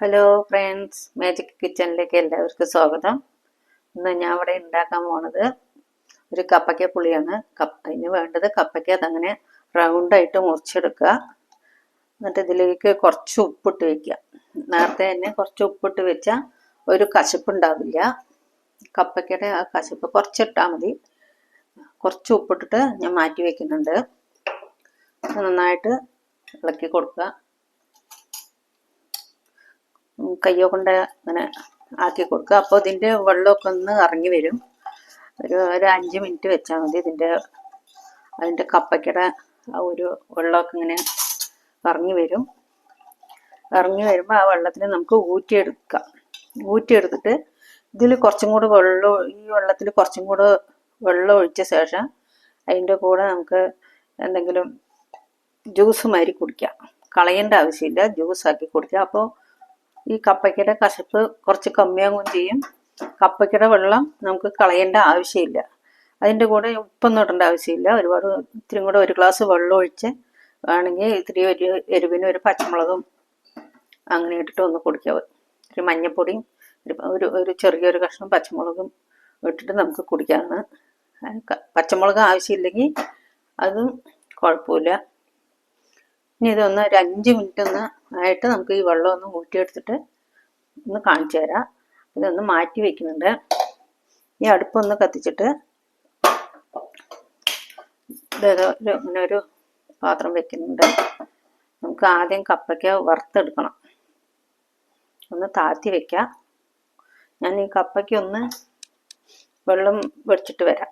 Hello friends magic കിച്ചണിലേക്ക് എല്ലാവർക്കും സ്വാഗതം. ഇന്ന് ഞാൻ ഇവിടെ ഉണ്ടാക്കാൻ പോണത് ഒരു കപ്പയ്ക്ക പുളിയാണ്. കപ്പ അതിന് വേണ്ടത് കപ്പയ്ക്ക അതങ്ങനെ റൗണ്ടായിട്ട് മുറിച്ചെടുക്കുക. എന്നിട്ട് ഇതിലേക്ക് കുറച്ച് ഉപ്പിട്ട് വെക്കുക. നേരത്തെ തന്നെ കുറച്ച് ഉപ്പിട്ട് വെച്ചാൽ ഒരു കശപ്പ് ഉണ്ടാവില്ല. കപ്പയ്ക്കയുടെ ആ കശപ്പ് കുറച്ചിട്ടാൽ മതി. കുറച്ച് ഉപ്പിട്ടിട്ട് ഞാൻ മാറ്റി വെക്കുന്നുണ്ട്. നന്നായിട്ട് ഇളക്കി കൊടുക്കുക. കയ്യോ കൊണ്ട് അങ്ങനെ ആക്കി കൊടുക്കുക. അപ്പോൾ ഇതിന്റെ വെള്ളമൊക്കെ ഒന്ന് ഇറങ്ങി വരും. ഒരു ഒരു അഞ്ച് മിനിറ്റ് വെച്ചാൽ മതി ഇതിന്റെ അതിന്റെ കപ്പയ്ക്കയുടെ ആ ഒരു വെള്ളമൊക്കെ ഇങ്ങനെ ഇറങ്ങി വരും. ഇറങ്ങി വരുമ്പോൾ ആ വെള്ളത്തിന് നമുക്ക് ഊറ്റിയെടുക്കാം. ഊറ്റിയെടുത്തിട്ട് ഇതിൽ കുറച്ചും കൂടെ വെള്ളം ഈ വെള്ളത്തിൽ കുറച്ചും കൂടെ വെള്ളം ഒഴിച്ച ശേഷം അതിന്റെ കൂടെ നമുക്ക് എന്തെങ്കിലും ജ്യൂസ് മാതിരി കുടിക്കാം. കളയേണ്ട ആവശ്യമില്ല. ജ്യൂസ് ആക്കി കുടിക്കാം. അപ്പോൾ ഈ കപ്പയ്ക്കയുടെ കശപ്പ് കുറച്ച് കമ്മിയാകുകയും ചെയ്യും. കപ്പയ്ക്കയുടെ വെള്ളം നമുക്ക് കളയേണ്ട ആവശ്യമില്ല. അതിന്റെ കൂടെ ഉപ്പൊന്നും ഇടേണ്ട ആവശ്യമില്ല. ഒരുപാട് ഇത്തിരി കൂടെ ഒരു ഗ്ലാസ് വെള്ളം ഒഴിച്ച് വേണമെങ്കിൽ ഇത്തിരി ഒരു എരിവിനും ഒരു പച്ചമുളകും അങ്ങനെ ഇട്ടിട്ട് ഒന്ന് കുടിക്കാവ് ഒരു മഞ്ഞപ്പൊടിയും ഒരു ഒരു ചെറിയൊരു കഷ്ണം പച്ചമുളകും ഇട്ടിട്ട് നമുക്ക് കുടിക്കാവുന്ന പച്ചമുളക് ആവശ്യമില്ലെങ്കിൽ അതും കുഴപ്പമില്ല. ഇനി ഇതൊന്ന് ഒരു അഞ്ച് മിനിറ്റ് ഒന്ന് ആയിട്ട് നമുക്ക് ഈ വെള്ളം ഒന്ന് ഊറ്റിയെടുത്തിട്ട് ഒന്ന് കാണിച്ചു തരാം. ഇതൊന്ന് മാറ്റി വെക്കുന്നുണ്ട്. ഈ അടുപ്പൊന്ന് കത്തിച്ചിട്ട് ഇതൊരു ഇങ്ങനെ ഒരു പാത്രം വെക്കുന്നുണ്ട്. നമുക്ക് ആദ്യം കപ്പയ്ക്ക വറുത്തെടുക്കണം. ഒന്ന് താത്തി വെക്കാം. ഞാൻ ഈ കപ്പയ്ക്ക് ഒന്ന് വെള്ളം വെടിച്ചിട്ട് വരാം.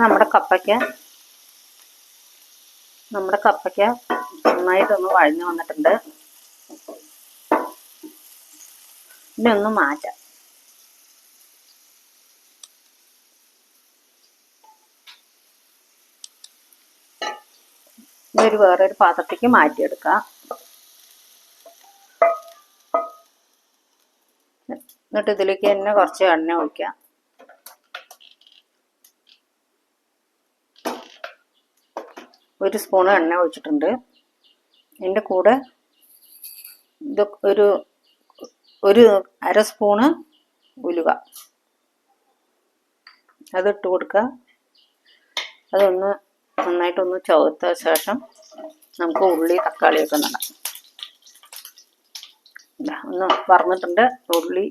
നമ്മുടെ കപ്പയ്ക്ക നമ്മുടെ കപ്പയ്ക്ക നന്നായിട്ടൊന്ന് വഴഞ്ഞു വന്നിട്ടുണ്ട്. ഇനി മാറ്റാം. ഇതൊരു വേറൊരു പാത്രത്തേക്ക് മാറ്റിയെടുക്കാം. എന്നിട്ട് ഇതിലേക്ക് തന്നെ കുറച്ച് എണ്ണ ഒഴിക്കാം. ഒരു സ്പൂൺ എണ്ണ ഒഴിച്ചിട്ടുണ്ട്. എന്റെ കൂടെ ഇത് ഒരു ഒരു അര സ്പൂണ് ഉലുവ. അതിട്ട് കൊടുക്കുക. അതൊന്ന് നന്നായിട്ടൊന്ന് ചുവത്ത ശേഷം നമുക്ക് ഉള്ളി തക്കാളിയൊക്കെ നടാം ദാ ഒന്ന് വറന്നിട്ടുണ്ട്. ഉള്ളി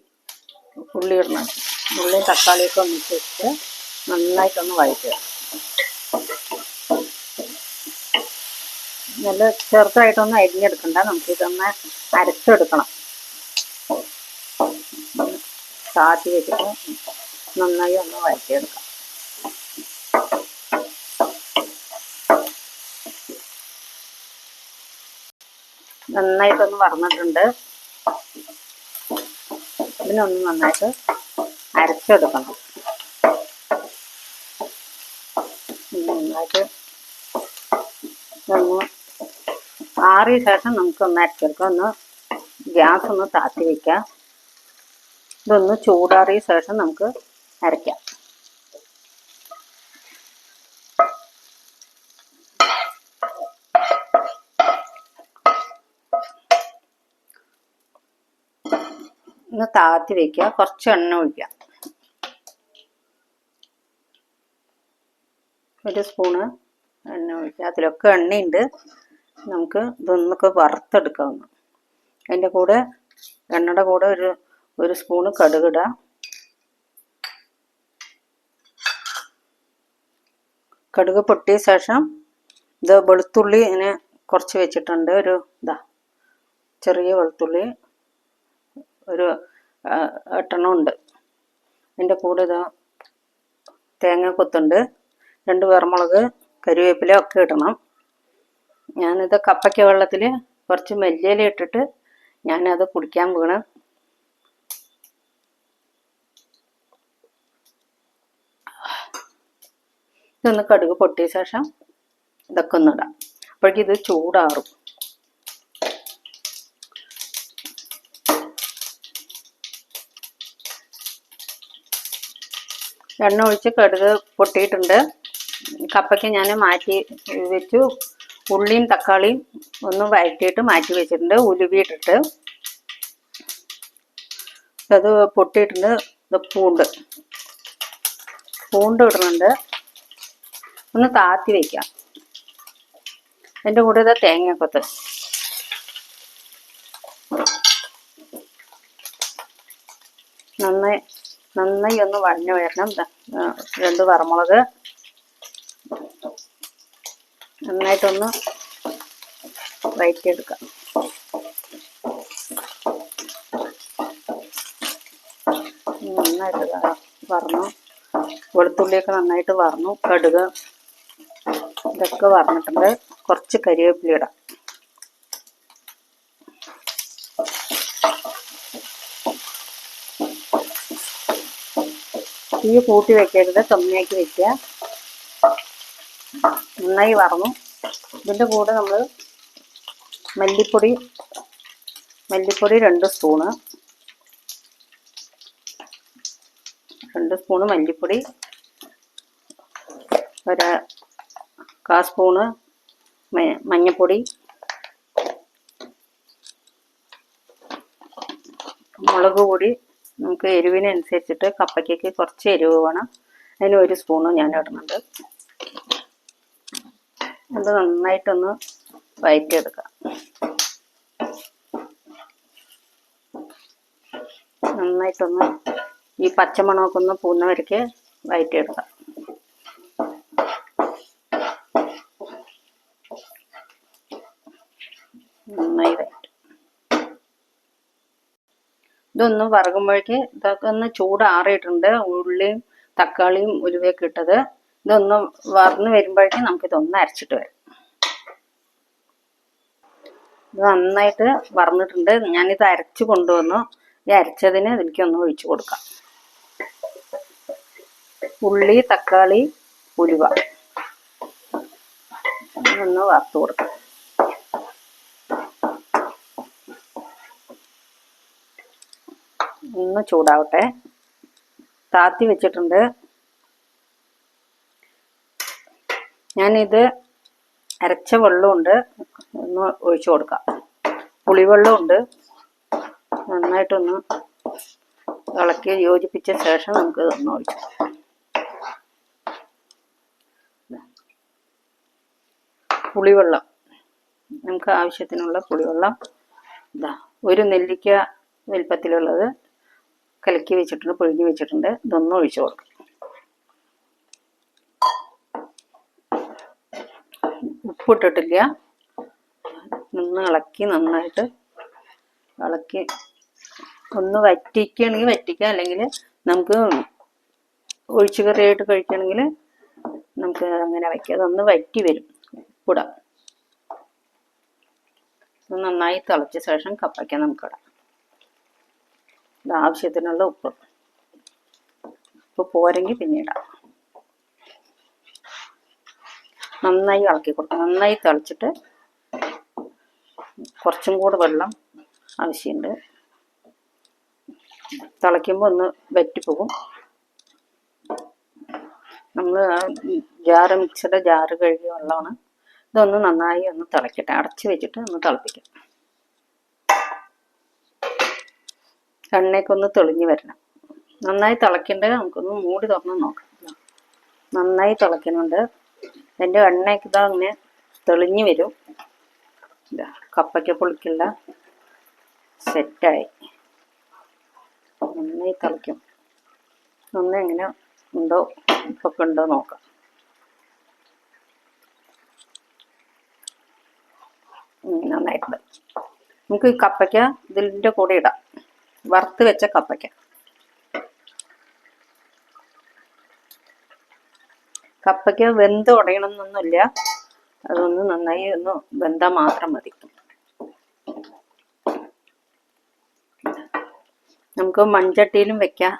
ഉള്ളി ഇടണം. ഉള്ളിയും തക്കാളിയൊക്കെ ഒന്ന് ഇട്ടിട്ട് നന്നായിട്ടൊന്ന് വഴറ്റുക. നല്ല ചെറുതായിട്ടൊന്ന് അരിഞ്ഞെടുക്കണ്ട. നമുക്ക് ഇതൊന്ന് അരച്ചെടുക്കണം. താത്തി വെച്ചിട്ട് നന്നായി ഒന്ന് വഴറ്റിയെടുക്കാം. നന്നായിട്ടൊന്ന് വറന്നിട്ടുണ്ട്. ഇതിനൊന്ന് നന്നായിട്ട് അരച്ചെടുക്കണം. നന്നായിട്ട് ഒന്ന് ആറിയ ശേഷം നമുക്കൊന്ന് അരച്ചെടുക്കാം ഒന്ന് ഗ്യാസ് ഒന്ന് താത്തി വയ്ക്കാം ഇതൊന്ന് ചൂടാറിയ ശേഷം നമുക്ക് അരയ്ക്കാം. ഒന്ന് താത്തി വെക്കുക. കുറച്ച് എണ്ണ ഒഴിക്കാം ഒരു സ്പൂണ് എണ്ണ ഒഴിക്കുക. അതിലൊക്കെ എണ്ണയുണ്ട്. നമുക്ക് ഇതൊന്നൊക്കെ വറുത്തെടുക്കാവുന്നു. അതിന്റെ കൂടെ എണ്ണയുടെ കൂടെ ഒരു ഒരു സ്പൂണ് കടുകിട. കടുക് പൊട്ടിയ ശേഷം ഇത് വെളുത്തുള്ളി ഇതിനെ കുറച്ച് വെച്ചിട്ടുണ്ട്. ഒരു ഇതാ ചെറിയ വെളുത്തുള്ളി ഒരു എട്ടെണ്ണം ഉണ്ട്. അതിന്റെ കൂടെ ഇതാ തേങ്ങ കൊത്തുണ്ട്. രണ്ട് വേർമുളക് കരിവേപ്പില ഒക്കെ ഇടണം. ഞാനിത് കപ്പയ്ക്ക വെള്ളത്തിൽ കുറച്ച് മല്ലിയില ഇട്ടിട്ട് ഞാനത് കുടിക്കാൻ വീണ് ഇതൊന്ന് കടുക് പൊട്ടിയ ശേഷം ഇതൊക്കെ ഒന്ന് ഇടാം. അപ്പോഴേക്കും ഇത് ചൂടാറും. എണ്ണ ഒഴിച്ച് കടുക് പൊട്ടിയിട്ടുണ്ട്. കപ്പയ്ക്ക് ഞാൻ മാറ്റി വെച്ചു. ഉള്ളിയും തക്കാളിയും ഒന്ന് വഴറ്റിയിട്ട് മാറ്റി വെച്ചിട്ടുണ്ട്. ഉലുവിയിട്ടിട്ട്. അത് പൊട്ടിയിട്ടുണ്ട്. ഇത് പൂണ്ട്. പൂണ്ട് ഇടുന്നുണ്ട്. ഒന്ന് താത്തി വയ്ക്കാം അതിന്റെ കൂടെ ഇത് തേങ്ങക്കൊത്ത് നന്നായി നന്നായി ഒന്ന് വഴഞ്ഞു വരണം. രണ്ട് വറമുളക്. നന്നായിട്ടൊന്ന് വഴറ്റിയെടുക്കാം നന്നായിട്ട് വറന്നു. വെളുത്തുള്ളിയൊക്കെ നന്നായിട്ട് വറന്നു. കടുക് ഇതൊക്കെ വറന്നിട്ടുണ്ട്. കുറച്ച് കരിവേപ്പില ഇടാം. തീ കൂട്ടി വെക്കരുത്. കമ്മിയാക്കി വെക്കുക. നന്നായി വറന്നു. ഇതിന്റെ കൂടെ നമ്മൾ മല്ലിപ്പൊടി മല്ലിപ്പൊടി രണ്ട് സ്പൂണ്. രണ്ട് സ്പൂണ് മല്ലിപ്പൊടി. ഒരു കാ സ്പൂണ് മഞ്ഞപ്പൊടി. മുളക് പൊടി നമുക്ക് എരിവിനനുസരിച്ചിട്ട് കപ്പയ്ക്കൊക്കെ കുറച്ച് എരിവ് വേണം. അതിന് ഒരു സ്പൂണ് ഞാൻ ഇടുന്നുണ്ട് അത് നന്നായിട്ടൊന്ന് വഴറ്റിയെടുക്കാം നന്നായിട്ടൊന്ന് ഈ പച്ചമണമൊക്കെ ഒന്ന് പൂന്നവരയ്ക്ക് വഴറ്റിയെടുക്കാം നന്നായി ഇതൊന്ന് വറകുമ്പോഴേക്ക് ഇതൊക്കെ ഒന്ന് ചൂടാറിയിട്ടുണ്ട്. ഉള്ളിയും തക്കാളിയും ഉലുവയൊക്കെ ഇട്ടത്. ഇതൊന്ന് വറന്ന് വരുമ്പോഴേക്കും നമുക്കിതൊന്ന് അരച്ചിട്ട് വരാം. ഇത് നന്നായിട്ട് വറന്നിട്ടുണ്ട്. ഞാനിത് അരച്ച് കൊണ്ടുവന്നു. ഈ അരച്ചതിന് എനിക്കൊന്ന് ഒഴിച്ചു കൊടുക്കാം. ഉള്ളി തക്കാളി ഉലുവ. ഒന്ന് വറുത്ത് കൊടുക്കാം. ഒന്ന് ചൂടാവട്ടെ. താത്തി വെച്ചിട്ടുണ്ട്. ഞാനിത് അരച്ച വെള്ളമുണ്ട്. ഒന്ന് ഒഴിച്ചു കൊടുക്കാം. പുളിവെള്ളമുണ്ട്. നന്നായിട്ടൊന്ന് ഇളക്കി യോജിപ്പിച്ച ശേഷം നമുക്ക് ഇതൊന്ന് ഒഴിച്ചു പുളിവെള്ളം. നമുക്ക് ആവശ്യത്തിനുള്ള പുളിവെള്ളം. ഇതാ ഒരു നെല്ലിക്ക വലിപ്പത്തിലുള്ളത് കലക്കി വെച്ചിട്ടുണ്ട് പുഴുങ്ങി വെച്ചിട്ടുണ്ട്. ഇതൊന്നും ഒഴിച്ചു കൊടുക്കും. ഉപ്പിട്ടിട്ടില്ല. നിന്ന് ഇളക്കി നന്നായിട്ട് ഇളക്കി ഒന്ന് വറ്റിക്കുകയാണെങ്കിൽ വറ്റിക്കുക അല്ലെങ്കിൽ നമുക്ക് ഒഴിച്ചു കറിയായിട്ട് കഴിക്കണമെങ്കിൽ നമുക്ക് അങ്ങനെ വയ്ക്കാം. അതൊന്ന് വറ്റി വരും. ഉപ്പിടാം നന്നായി തിളച്ച ശേഷം കപ്പയ്ക്ക നമുക്കിടാം ഇത് ആവശ്യത്തിനുള്ള ഉപ്പ്. ഉപ്പ് പോരെങ്കിൽ പിന്നീടാം നന്നായി ഇളക്കി കൊടുക്കണം നന്നായി തിളച്ചിട്ട് കുറച്ചും കൂടെ വെള്ളം ആവശ്യമുണ്ട്. തിളയ്ക്കുമ്പോൾ ഒന്ന് വറ്റിപ്പോകും നമ്മൾ ജാറ് മിക്സിയുടെ ജാറ് കഴുകിയ വെള്ളമാണ്. ഇതൊന്ന് നന്നായി ഒന്ന് തിളക്കട്ടെ അടച്ച് വെച്ചിട്ട് ഒന്ന് തിളപ്പിക്കാം. എണ്ണയൊക്കെ ഒന്ന് തെളിഞ്ഞ് വരണം. നന്നായി തിളയ്ക്കേണ്ടത് നമുക്കൊന്ന് മൂടി തുറന്ന് നോക്കാം. നന്നായി തിളയ്ക്കുന്നുണ്ട് എന്റെ എണ്ണയൊക്കെ ഇതാ അങ്ങനെ തെളിഞ്ഞു വരും. ഇതാ കപ്പയ്ക്ക പുളിക്കുള്ള സെറ്റായി. നന്നായി തിളയ്ക്കും. ഒന്ന് എങ്ങനെ ഉണ്ടോ ഉപ്പൊക്കെ ഉണ്ടോ നോക്കാം. നന്നായിട്ടുണ്ട്. നമുക്ക് ഈ കപ്പയ്ക്ക ഇതിന്റെ കൂടെ ഇടാം. വറുത്ത് വെച്ച കപ്പയ്ക്ക. കപ്പയ്ക്ക വെന്ത് ഉടയണമെന്നൊന്നുമില്ല അതൊന്ന് നന്നായി ഒന്ന് വെന്താൽ മാത്രം മതി. നമുക്ക് മൺചട്ടിയിലും വെക്കാം.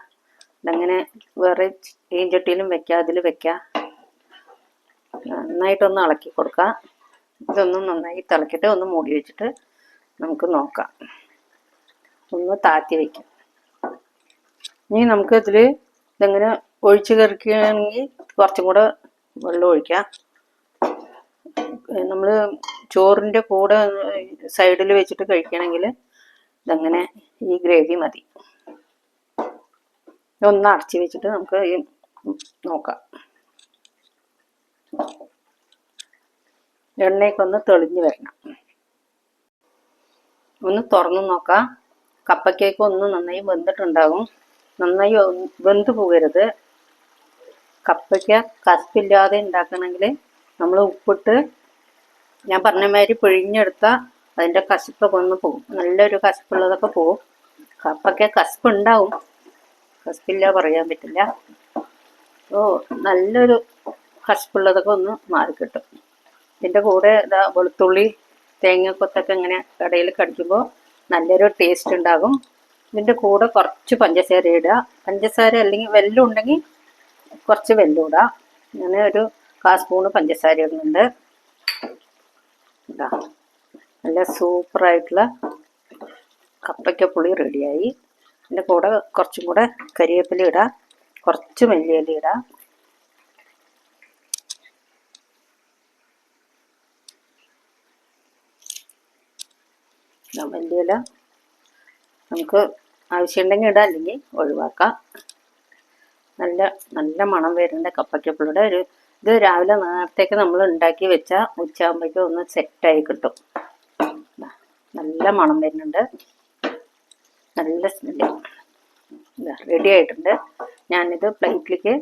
അതങ്ങനെ വേറെ ചീഞ്ചട്ടിയിലും വെക്കാം അതിൽ വെക്കാം. നന്നായിട്ടൊന്ന് ഇളക്കി കൊടുക്കാം. ഇതൊന്ന് നന്നായി തിളക്കിട്ട് ഒന്ന് മൂടി വെച്ചിട്ട് നമുക്ക് നോക്കാം. ഒന്ന് താത്തി വയ്ക്കാം ഇനി നമുക്ക് ഇതിൽ ഇതെങ്ങനെ ഒഴിച്ച് കറിക്കുകയാണെങ്കിൽ കുറച്ചും കൂടെ വെള്ളം ഒഴിക്കാം നമ്മൾ ചോറിന്റെ കൂടെ സൈഡിൽ വെച്ചിട്ട് കഴിക്കണമെങ്കിൽ ഇതങ്ങനെ ഈ ഗ്രേവി മതി. ഒന്ന് അടച്ച് വെച്ചിട്ട് നമുക്ക് നോക്കാം. എണ്ണയൊക്കെ ഒന്ന് തെളിഞ്ഞ് വരണം. ഒന്ന് തുറന്നു നോക്കാം. കപ്പക്കേക്ക് ഒന്ന് നന്നായി വെന്തിട്ടുണ്ടാകും. നന്നായി വെന്ത് പോകരുത്. കപ്പയ്ക്ക കസ്പില്ലാതെ ഉണ്ടാക്കണമെങ്കിൽ നമ്മൾ ഉപ്പിട്ട് ഞാൻ പറഞ്ഞ മാതിരി പിഴിഞ്ഞെടുത്ത അതിന്റെ കശപ്പൊക്കെ ഒന്ന് പോകും നല്ലൊരു കശപ്പുള്ളതൊക്കെ പോകും കപ്പയ്ക്ക കശപ്പ് ഉണ്ടാവും. കശപ്പില്ല പറയാൻ പറ്റില്ല. ഓ നല്ലൊരു കശപ്പുള്ളതൊക്കെ ഒന്ന് മാറിക്കിട്ടും ഇതിന്റെ കൂടെ ഇതാ വെളുത്തുള്ളി തേങ്ങക്കൊത്തൊക്കെ ഇങ്ങനെ കടയിൽ കടിക്കുമ്പോൾ നല്ലൊരു ടേസ്റ്റ് ഉണ്ടാകും. ഇതിന്റെ കൂടെ കുറച്ച് പഞ്ചസാര ഇടുക. പഞ്ചസാര അല്ലെങ്കിൽ വെല്ലം ഉണ്ടെങ്കിൽ കുറച്ച് വെല്ലം ഇടാം ഞാൻ ഒരു കാ സ്പൂണ് പഞ്ചസാര ഇടുന്നുണ്ട്. നല്ല സൂപ്പറായിട്ടുള്ള കപ്പയ്ക്ക പുളി റെഡിയായി ഇതിന്റെ കൂടെ കുറച്ചും കൂടെ കരിവേപ്പില ഇടാം. കുറച്ച് മല്ലിയില ഇടാം. മല്ലിയില. നമുക്ക് ആവശ്യമുണ്ടെങ്കിൽ ഇടാം അല്ലെങ്കിൽ ഒഴിവാക്കാം. നല്ല നല്ല മണം വരുന്നുണ്ട് കപ്പയ്ക്കപ്പുളിയുടെ ഒരു ഇത് രാവിലെ നേരത്തേക്ക് നമ്മൾ ഉണ്ടാക്കി വെച്ചാൽ ഉച്ചയാകുമ്പോഴേക്കും ഒന്ന് സെറ്റായി കിട്ടും. നല്ല മണം വരുന്നുണ്ട്. നല്ല റെഡി ആയിട്ടുണ്ട്. ഞാനിത് പ്ലേറ്റിലേക്ക്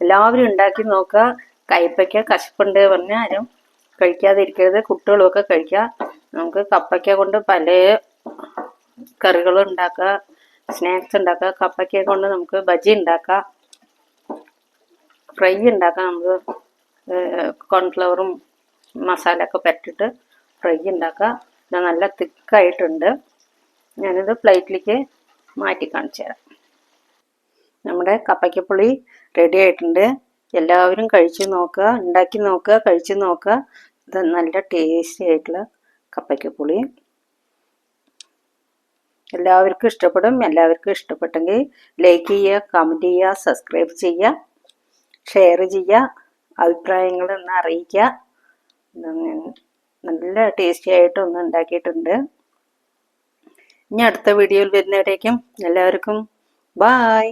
എല്ലാവരും ഉണ്ടാക്കി നോക്കുക. കയ്പയ്ക്ക കശപ്പുണ്ട് പറഞ്ഞാൽ ആരും കഴിക്കാതിരിക്കരുത്. കുട്ടികളുമൊക്കെ കഴിക്കുക. നമുക്ക് കപ്പയ്ക്ക കൊണ്ട് പല കറികളും ഉണ്ടാക്കുക. സ്നാക്സ് ഉണ്ടാക്കാം കപ്പയ്ക്ക കൊണ്ട് നമുക്ക് ബജി ഉണ്ടാക്കാം ഫ്രൈ ഉണ്ടാക്കാം നമുക്ക് കോൺഫ്ലവറും മസാല ഒക്കെ പറ്റിട്ട് ഫ്രൈ ഉണ്ടാക്കാം. ഇത് നല്ല തിക്കായിട്ടുണ്ട്. ഞാനിത് പ്ലേറ്റിലേക്ക് മാറ്റി കാണിച്ചു തരാം. നമ്മുടെ കപ്പയ്ക്കപ്പുളി റെഡി ആയിട്ടുണ്ട്. എല്ലാവരും കഴിച്ചു നോക്കുക ഉണ്ടാക്കി നോക്കുക കഴിച്ചു നോക്കുക. ഇത് നല്ല ടേസ്റ്റി ആയിട്ടുള്ള കപ്പയ്ക്കപ്പുളി. എല്ലാവർക്കും ഇഷ്ടപ്പെടും. എല്ലാവർക്കും ഇഷ്ടപ്പെട്ടെങ്കിൽ ലൈക്ക് ചെയ്യുക കമന്റ് ചെയ്യുക സബ്സ്ക്രൈബ് ചെയ്യുക ഷെയർ ചെയ്യുക അഭിപ്രായങ്ങൾ ഒന്ന് അറിയിക്കുക. നല്ല ടേസ്റ്റി ആയിട്ട് ഒന്ന് ഉണ്ടാക്കിയിട്ടുണ്ട്. ഇനി അടുത്ത വീഡിയോയിൽ വരുന്നവരേക്കും എല്ലാവർക്കും ബായ്